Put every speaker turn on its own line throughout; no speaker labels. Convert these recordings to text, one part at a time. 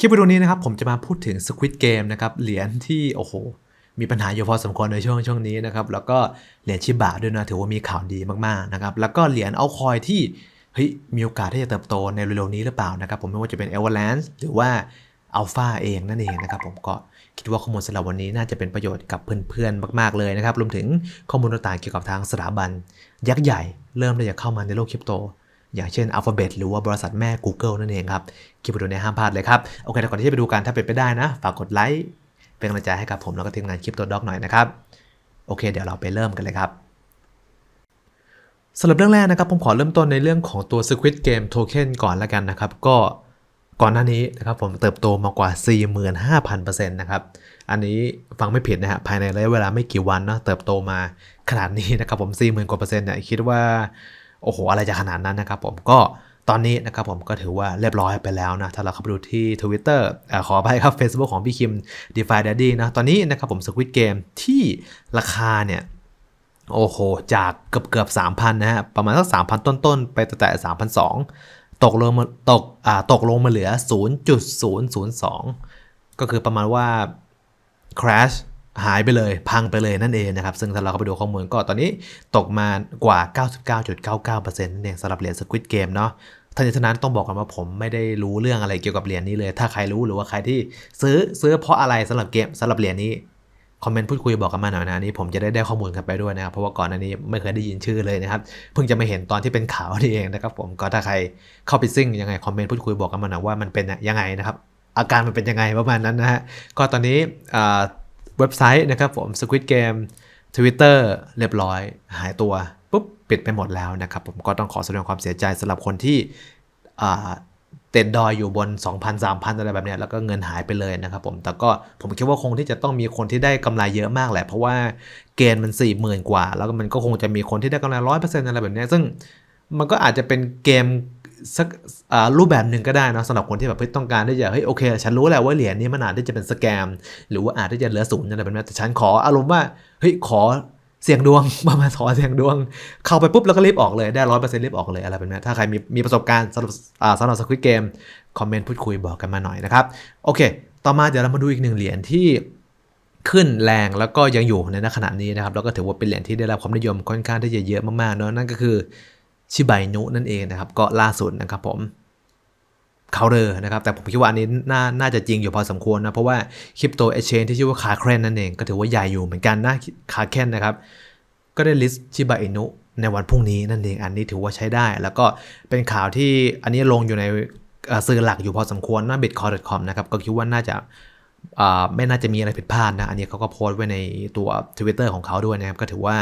คลิปวิดีโอนี้นะครับผมจะมาพูดถึง Squid Game นะครับเหรียญที่โอ้โหมีปัญหาอยู่พอสมควรในช่วงช่วงนี้นะครับแล้วก็เหรียญชิบะด้วยนะถือว่ามีข่าวดีมากๆนะครับแล้วก็เหรียญเอาคอยที่เฮ้ยมีโอกาสที่จะเติบโตในเร็วๆนี้หรือเปล่านะครับผมไม่ว่าจะเป็น Avalanche หรือว่า Alpha เองนั่นเองนะครับผมก็คิดว่าข้อมูลสำหรับวันนี้น่าจะเป็นประโยชน์กับเพื่อนๆมากๆเลยนะครับรวมถึงข้อมูลต่างๆเกี่ยวกับทางสถาบันยักษ์ใหญ่ เริ่มที่จะเข้ามาในโลกคริปโต อย่างเช่น Alphabet หรือว่าบริษัทแม่ Google นั่นเองครับ คลิปวิดีโอนี้ห้ามพลาดเลยครับ โอเคแต่ก่อนที่จะไปดูกันถ้าเป็นไปได้นะ ฝากกดไลค์ เป็นกำลังใจให้กับผมแล้วก็ทีมงานคลิปตัวด็อกหน่อยนะครับ โอเค เดี๋ยวเราไปเริ่มกันเลยครับสำหรับเรื่องแรกนะครับผมขอเริ่มต้นในเรื่องของตัว Squid Game Token ก่อนแล้วกันนะครับ ก็ก่อนหน้านี้นะครับผมเติบโตมากว่า 45,000%นะครับ อันนี้ฟังไม่ผิดนะฮะภายในระยะเวลาไม่กี่วันเนาะเติบโตมาขนาดนี้นะครับผม 40,000 กว่าเปอร์เซ็นต์เนี่ยคิดว่า โอ้โห อะไรจะขนาดนั้นนะครับผมก็ตอนนี้นะครับผมก็ถือว่าเรียบร้อยไปแล้วนะ ถ้าเราเข้าไปดูที่ Twitter อขอไปครับ Facebook ของพี่คิม DeFi Daddy นะ ตอนนี้นะครับผม Squid Game ที่ราคาเนี่ย โอ้โห จากเกือบเกือบ3,000 นะฮะ ประมาณสัก 3,000 ต้นๆ ไปแต่3,200ตกลงมาตกอ่าตกลงมาเหลือ 0.002 ก็คือประมาณว่า crash หายไปเลยพังไปเลยนั่นเองนะครับ ซึ่งถ้าเราเข้าไปดูข้อมูลก็ตอนนี้ตกมากว่า 99.99%นั่นเองสำหรับเหรียญ Squid Game เนาะทั้งนี้ทั้งนั้นต้องบอกกันว่าผมไม่ได้รู้เรื่องอะไรเกี่ยวกับเหรียญนี้เลย ถ้าใครรู้หรือว่าใครที่ซื้อซื้อเพราะอะไรสำหรับเกมสำหรับเหรียญนี้คอมเมนต์พูดคุยบอกกันมาหน่อยนะนี้ผมจะได้ได้ข้อมูลกันไปด้วยนะครับ เพราะว่าก่อนหน้านี้ไม่เคยได้ยินชื่อเลยนะครับ เพิ่งจะมาเห็นตอนที่เป็นข่าวนี่เองนะครับ ผมก็ถ้าใครเข้าไปซิ่งยังไงคอมเมนต์พูดคุยบอกกันมาหน่อยว่ามันเป็นยังไงนะครับอาการมันเป็นยังไงประมาณนั้นนะฮะก็ตอนนี้อ่า เว็บไซต์นะครับผม Squid Game Twitter เรียบร้อย หายตัวปุ๊บปิดไปหมดแล้วนะครับผมก็ต้องขอแสดงความเสียใจสำหรับคนที่เต็นดอยอยู่บน 2,000 3,000 อะไรแบบเนี้ยแล้วก็เงินหายไปเลยนะครับผม แต่ก็ผมคิดว่าคงที่จะต้องมีคนที่ได้กำไรเยอะมากแหละ เพราะว่าเกณฑ์มัน 40,000 กว่า แล้วมันก็คงจะมีคนที่ได้กำไร 100%อะไรแบบเนี้ยซึ่งมันก็อาจจะเป็นเกม สักรูปแบบหนึ่งก็ได้นะสำหรับคนที่แบบต้องการที่จะเฮ้ยโอเค ฉันรู้แหละว่าเหรียญนี้มันอาจที่จะเป็นสแกม หรือว่าอาจที่จะเหลือศูนย์อะไรแบบนี้แต่ฉันขออารมณ์ว่าเฮ้ยขอเสี่ยงดวงประมาณขอเสี่ยงดวง เข้าไปปุ๊บแล้วก็รีบออกเลยได้ร้อยเปอร์เซ็นต์รีบออกเลยอะไรแบบนี้ถ้าใครมีมีประสบการณ์สำหรับอ่าสำหรับสควิตเกมคอมเมนต์พูดคุยบอกกันมาหน่อยนะครับโอเค ต่อมาเดี๋ยวเรามาดูอีกหนึ่งเหรียญที่ขึ้นแรงแล้วก็ยังอยู่ในขณะนี้นะครับแล้วก็ถือว่าเป็นเหรียญที่ได้รับความนิยมค่อนข้างที่จะเยอะมากๆเนาะนั่นก็คือ ชิบายนุนั่นเองนะครับก็ล่าสุดนะครับผมเคาเดอร์นะครับแต่ผมคิดว่าอันนี้น่าน่าจะจริงอยู่พอสมควรนะ เพราะว่าคริปโตเอเชนที่ชื่อว่าคาแคนนั่นเอง ก็ถือว่าใหญ่อยู่เหมือนกันนะคาแคนนะครับ ก็ได้ลิสต์ชิบาอินุในวันพรุ่งนี้นั่นเองอันนี้ถือว่าใช้ได้ แล้วก็เป็นข่าวที่อันนี้ลงอยู่ในสื่อหลักอยู่พอสมควรนะ bitcoin.com นะครับก็คิดว่าน่าจะไม่น่าจะมีอะไรผิดพลาดนะ อันนี้เขาก็โพสต์ไว้ในตัว Twitter ของเขาด้วยนะครับ ก็ถือว่า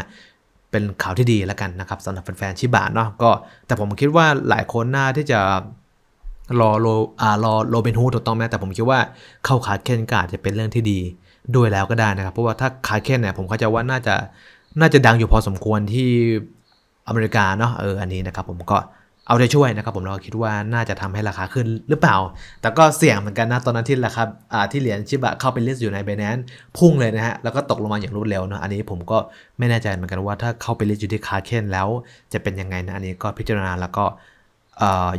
เป็นข่าวที่ดีแล้วกันนะครับสำหรับแฟนๆชิบะเนาะก็แต่ผมคิดว่าหลายคนน่าที่จะรอโลอ่ารอโรเบนฮูดถูกต้องไหมแต่ผมคิดว่าเข้าขาเคนกาจจะเป็นเรื่องที่ดีด้วยแล้วก็ได้นะครับ เพราะว่าถ้าขาเคนเนี่ยผมเข้าใจว่าน่าจะน่าจะดังอยู่พอสมควรที่อเมริกาเนาะเอออันนี้นะครับผมก็ เอาใจช่วยนะครับผมเราคิดว่าน่าจะทำให้ราคาขึ้นหรือเปล่า แต่ก็เสี่ยงเหมือนกันนะตอนนั้นที่ราคาที่เหรียญชิบะเข้าไปลิสต์อยู่ใน b บ n a n c e พุ่งเลยนะฮะ แล้วก็ตกลงมาอย่างรวดเร็วเนาะอันนี้ผมก็ไม่แน่ใจเหมือนกันว่าถ้าเข้าไปลิสต์อยู่ที่คาเคนแล้ว จะเป็นยังไงนะอันนี้ก็พิจารณาแล้วก็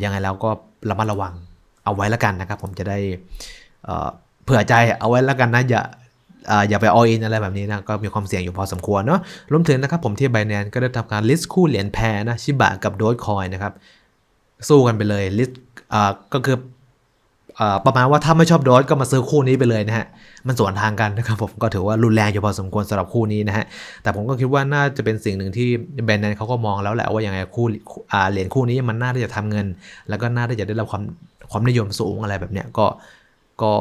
ยังไงแล้วก็ระมัดระวังเอาไว้แล้วกันนะครับผมจะได้เอ่อเผื่อใจเอาไว้แล้วกันนะอย่า อย่าไปออินอะไรแบบนี้นะก็มีความเสี่ยงอยู่พอสมควรเนาะรวมถึงนะครับผมที่ b บ n a n c e ก็ได้ทำการลิสต์คู่เหรียญแพรนะชิบะกับโด g คอยนะครับสู้กันไปเลยลิสอ่าก็คืออ่าประมาณว่าถ้าไม่ชอบโดสก็มาซื้อคู่นี้ไปเลยนะฮะ มันสวนทางกันนะครับผมก็ถือว่ารุนแรงอยู่พอสมควรสำหรับคู่นี้นะฮะ แต่ผมก็คิดว่าน่าจะเป็นสิ่งหนึ่งที่แบรนด์นั้นเขาก็มองแล้วแหละว่ายังไงคู่อ่าเหรียญคู่นี้มันน่าที่จะทำเงิน แล้วก็น่าที่จะได้รับความความนิยมสูงอะไรแบบเนี้ยก็ ก็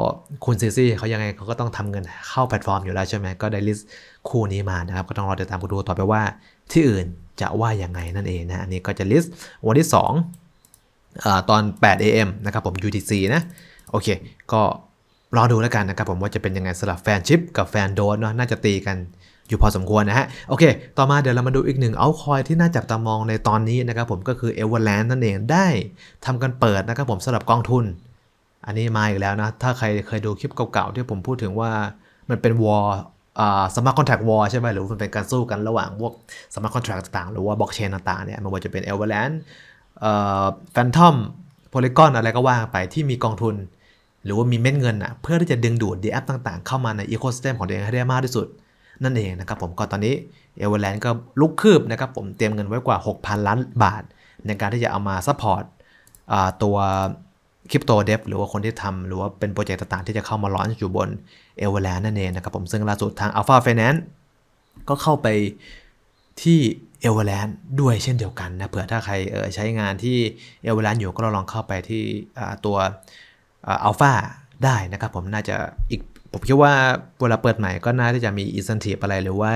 คุณซีซี่เขายังไงเขาก็ต้องทำเงินเข้าแพลตฟอร์มอยู่แล้วใช่ไหมก็ได้ลิสต์คู่นี้มานะครับ ก็ต้องรอติดตามกันดูต่อไปว่าที่อื่นจะว่ายังไงนั่นเองนะอันนี้ก็จะลิสต์วันที่2อตอน 8 AM นะครับผม UTC นะ โอเค ก็รอดูแล้วกันนะครับผมว่าจะเป็นยังไงสำหรับแฟนชิปกับแฟนโดนเนาะน่าจะตีกันอยู่พอสมควรนะฮะ โอเค ต่อมาเดี๋ยวเรามาดูอีกหนึ่งเอาคอยที่น่าจับตามองในตอนนี้นะครับผมก็คือ e v e r l a n d นั่นเองได้ทำกันเปิดนะครับผมสำหรับกองทุน อันนี้มาอีกแล้วนะ ถ้าใครเคยดูคลิปเก่าๆ ที่ผมพูดถึงว่ามันเป็นวอร์อ่าสมาร์ทคอนแทควอร์ใช่ไหมหรือมันเป็นการสู้กันระหว่างพวกสมาร์ทคอนแทคต่างๆ หรือว่าบล็อกเชนต่างๆเนี่ยไม่ว่าจะเป็น e v e r l a n d เอ่อแฟนทอมโพลีกอนอะไรก็ว่าไปที่มีกองทุน หรือว่ามีเม็ดเงินอะเพื่อที่จะดึงดูดดีแอปต่างๆ เข้ามาในอีโคสเต็มของตัวเองให้ได้มากที่สุด นั่นเองนะครับผมก็ตอนนี้เอเวอร์แลนด์ก็ลุกคืบนะครับผมเตรียมเงินไว้กว่า 6,000 ล้านบาท ในการที่จะเอามาซัพพอร์ตตัว คริปโตเดฟหรือว่าคนที่ทำหรือว่าเป็นโปรเจกต์ต่างๆ ที่จะเข้ามาล้อนอยู่บนเอเวอร์แลนด์นั่นเองนะครับผมซึ่งล่าสุดทาง Alpha Finance ก็เข้าไปที่เอเวอร์แลนด์ด้วยเช่นเดียวกันนะเผื่อถ้าใครเออใช้งานที่เอเวอร์แลนด์อยู่ก็ลองเข้าไปที่ตัวอัลฟาได้นะครับผมน่าจะอีกผมคิดว่าเวลาเปิดใหม่ก็น่าที่จะมีอินสันทีฟอะไรหรือว่า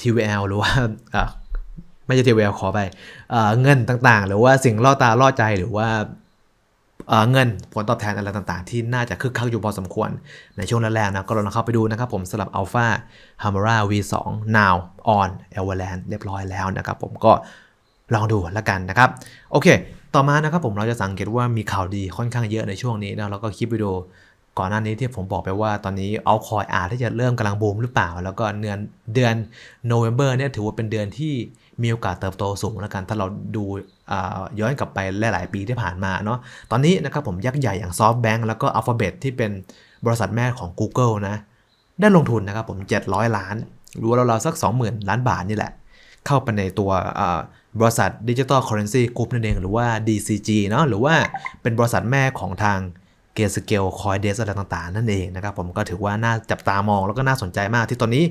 TVL หรือว่าไม่ใช่ TVL ขอไปเงินต่างๆ หรือว่าสิ่งล่อตาล่อใจหรือว่า เงินผลตอบแทนอะไรต่างๆ ที่น่าจะคึกคักอยู่พอสมควร ในช่วงแรกๆนะก็ลองเข้าไปดูนะครับผมสำหรับ Alpha Hamara V2 Now on Everland เรียบร้อยแล้วนะครับผมก็ลองดูแล้วกันนะครับ โอเค ต่อมานะครับผมเราจะสังเกตว่ามีข่าวดีค่อนข้างเยอะในช่วงนี้นะแล้วก็คลิปวิดีโอ ก่อนหน้านี้ที่ผมบอกไปว่าตอนนี้เอาคอยอาจที่จะเริ่มกำลังบูมหรือเปล่า แล้วก็เดือนเดือนโนเวม ber เนี่ยถือว่าเป็นเดือนที่มีโอกาสเติบโตสูงแล้วกัน ถ้าเราดูย้อนกลับไปหลาย ๆ ปีที่ผ่านมาเนาะตอนนี้นะครับผมยักษ์ใหญ่อย่าง SoftBank แล้วก็ Alphabet ที่เป็นบริษัทแม่ของ Google นะได้ลงทุนนะครับผม 700 ล้านหรือว่าเราๆสัก 20,000 ล้านบาทนี่แหละ เข้าไปในตัวบริษัท Digital Currency Group นั่นเอง หรือว่า DCG เนาะหรือว่าเป็นบริษัทแม่ของทาง เกสเกลคอยเดสอะไรต่างๆ นั่นเองนะครับผมก็ถือว่าน่าจับตามองแล้วก็น่าสนใจมากที่ตอนนี้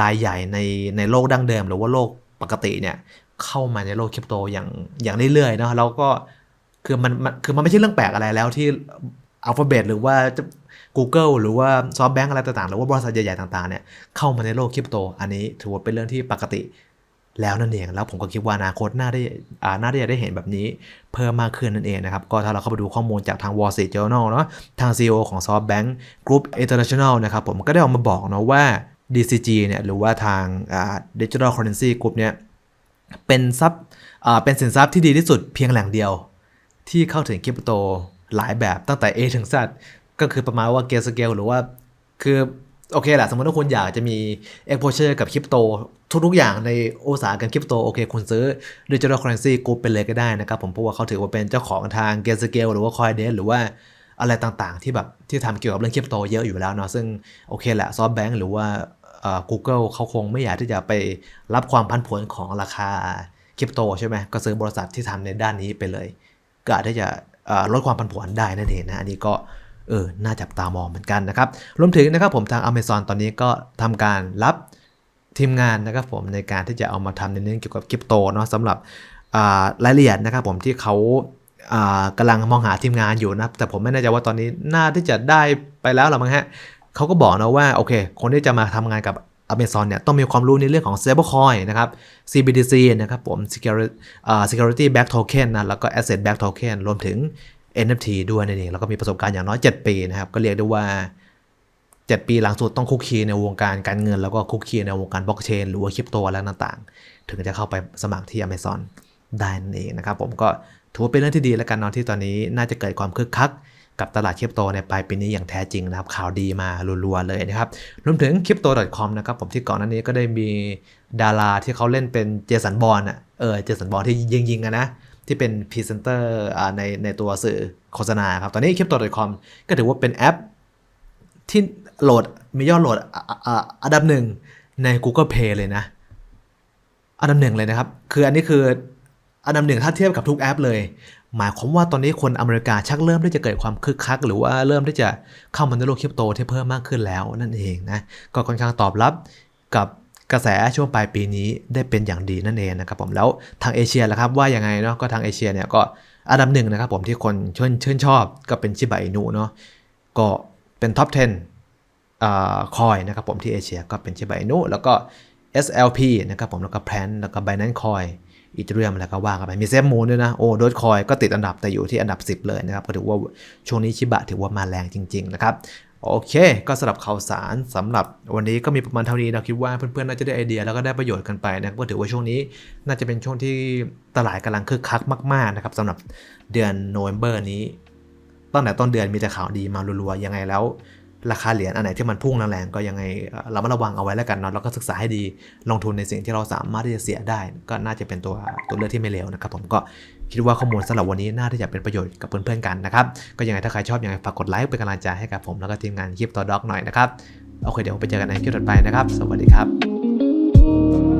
รายใหญ่ในในโลกดั้งเดิม หรือว่าโลกปกติเนี่ยเข้ามาในโลกคริปโตอย่างอย่างเรื่อยๆเนาะแล้วก็คือมันคือมันไม่ใช่เรื่องแปลกอะไรแล้วที่ Alphabet หรือว่า Google หรือว่า SoftBank อะไรต่างๆ หรือว่าบริษัทใหญ่ๆต่างๆเนี่ยเข้ามาในโลกคริปโต อันนี้ถือว่าเป็นเรื่องที่ปกติ แล้วนั่นเองแล้วผมก็คิดว่าอนาคตน่าได้อ่าน่าที่จะได้เห็นแบบนี้เพิ่มมากขึ้นนั่นเองนะครับ ก็ถ้าเราเข้าไปดูข้อมูลจากทาง Wall Street Journal เนาะทาง CEO ของ SoftBank Group International นะครับผมก็ได้ออกมาบอกนะว่า DCG เนี่ยหรือว่าทางอ่า Digital Currency Group เนี่ยเป็นทรัพย์อ่าเป็นสินทรัพย์ที่ดีที่สุดเพียงแหล่งเดียว ที่เข้าถึงคริปโตหลายแบบตั้งแต่ A ถึง Z ก็คือประมาณว่าเกสเกลหรือว่าคือโอเคแหละสมมติว่าคุณอยากจะมี exposure กับคริปโต ทุกๆอย่างในอุตสาหกรรมคริปโตโอเค คุณซื้อ Digital Currency Group ไปเลยก็ได้นะครับ ผมเพราะว่าเขาถือว่าเป็นเจ้าของทาง g a s c a l e หรือว่า Coindesk หรือว่าอะไรต่างๆ ที่แบบที่ทำเกี่ยวกับเรื่องคริปโตเยอะอยู่แล้วเนาะซึ่งโอเคแหละ SoftBank หรือว่า Google เขาคงไม่อยากที่จะไปรับความพันผวนของราคาคริปโตใช่ไหมก็ซื้อบริษัทที่ทำในด้านนี้ไปเลย ก็อาจจะลดความพันผวนได้นั่นเองนะอันนี้ก็เออน่าจับตามองเหมือนกันนะครับรวมถึงนะครับผมทาง Amazon ตอนนี้ก็ทำการรับ ทีมงานนะครับผมในการที่จะเอามาทำในเรื่องเกี่ยวกับคริปโตเนาะสำหรับรายละเอียดนะครับผมที่เขากำลังมองหาทีมงานอยู่นะแต่ผมไม่แน่ใจว่าตอนนี้น่าที่จะได้ไปแล้วหรือมั้งฮะเขาก็บอกนะว่าโอเค คนที่จะมาทำงานกับ Amazon เนี่ยต้องมีความรู้ในเรื่องของ stablecoin นะครับ CBDC นะครับผม security security back token นะแล้วก็ asset back token รวมถึง NFT ด้วยนั่นเองแล้วก็มีประสบการณ์อย่างน้อย 7 ปีนะครับ ก็เรียกได้ว่า 7 ปีหลังสุดต้องคุกคีในวงการการเงิน แล้วก็คุกคีในวงการบล็อกเชนหรือว่าคริปโตอะไรต่างๆ ถึงจะเข้าไปสมัครที่ Amazon ได้นั่นเองนะครับผมก็ถือว่าเป็นเรื่องที่ดีแล้วกันเนาะที่ตอนนี้น่าจะเกิดความคึกคักกับตลาดคริปโตในปลายปีนี้อย่างแท้จริงนะครับข่าวดีมารัวๆเลยนะครับรวมถึง crypto.com นะครับผมที่ก่อนหน้านี้ก็ได้มีดาราที่เขาเล่นเป็นเจสันบอลอะเออเจสันบอลที่ยิงๆกันนะที่เป็นพรีเซนเตอร์ในในตัวสื่อโฆษณาครับตอนนี้ Crypto.com ก็ถือว่าเป็นแอป ที่โหลดมียอดโหลดอันดับหนึ่งใน Google Play เลยนะ อันดับหนึ่งเลยนะครับ คืออันนี้คืออันดับหนึ่งถ้าเทียบกับทุกแอปเลย หมายความว่าตอนนี้คนอเมริกาชักเริ่มที่จะเกิดความคึกคัก หรือว่าเริ่มที่จะเข้ามาในโลกคริปโตที่เพิ่มมากขึ้นแล้วนั่นเองนะ ก็ค่อนข้างตอบรับกับกระแสช่วงปลายปีนี้ได้เป็นอย่างดีนั่นเองนะครับผมแล้วทางเอเชียล่ะครับว่ายังไงเนาะก็ทางเอเชียเนี่ยก็อันดับหนึ่งนะครับผมที่คนชื่นชื่นชอบก็เป็นชิบะอินุเนาะก็ เป็นท็อป 10คอยนะครับผมที่เอเชียก็เป็นชิบะอินุแล้วก็ SLP นะครับผมแล้วก็แพลนแล้วก็ Binance Coin อีเทเรียมแล้วก็ว่ากันไปมีเซฟมูนด้วยนะ โอ้โดดคอยก็ติดอันดับแต่อยู่ที่อันดับ 10 เลยนะครับ ก็ถือว่าช่วงนี้ชิบะถือว่ามาแรงจริง ๆ นะครับ โอเค ก็สำหรับข่าวสารสำหรับวันนี้ก็มีประมาณเท่านี้เราคิดว่าเพื่อนๆ น่าจะได้ไอเดียแล้วก็ได้ประโยชน์กันไปนะก็ถือว่าช่วงนี้น่าจะเป็นช่วงที่ตลาดกำลังคึกคักมากๆนะครับสำหรับเดือนโนเวม ber นี้ ตั้งแต่ต้นเดือนมีแต่ข่าวดีมารัวๆยังไงแล้ว ราคาเหรียญอันไหนที่มันพุ่งแรงๆก็ยังไงเรามาระวังเอาไว้แล้วกันเนาะแล้วก็ศึกษาให้ดีลงทุนในสิ่งที่เราสามารถที่จะเสียได้ ก็น่าจะเป็นตัวตัวเลือกที่ไม่เลวนะครับผมก็คิดว่าข้อมูลสำหรับวันนี้น่าที่จะเป็นประโยชน์กับเพื่อนๆกันนะครับก็ยังไงถ้าใครชอบยังไงฝากกดไลค์เป็นกำลังใจให้กับผมแล้วก็ทีมงานคลิปต่อด็อกหน่อยนะครับโอเคเดี๋ยวไปเจอกันในคลิปถัดไปนะครับ สวัสดีครับ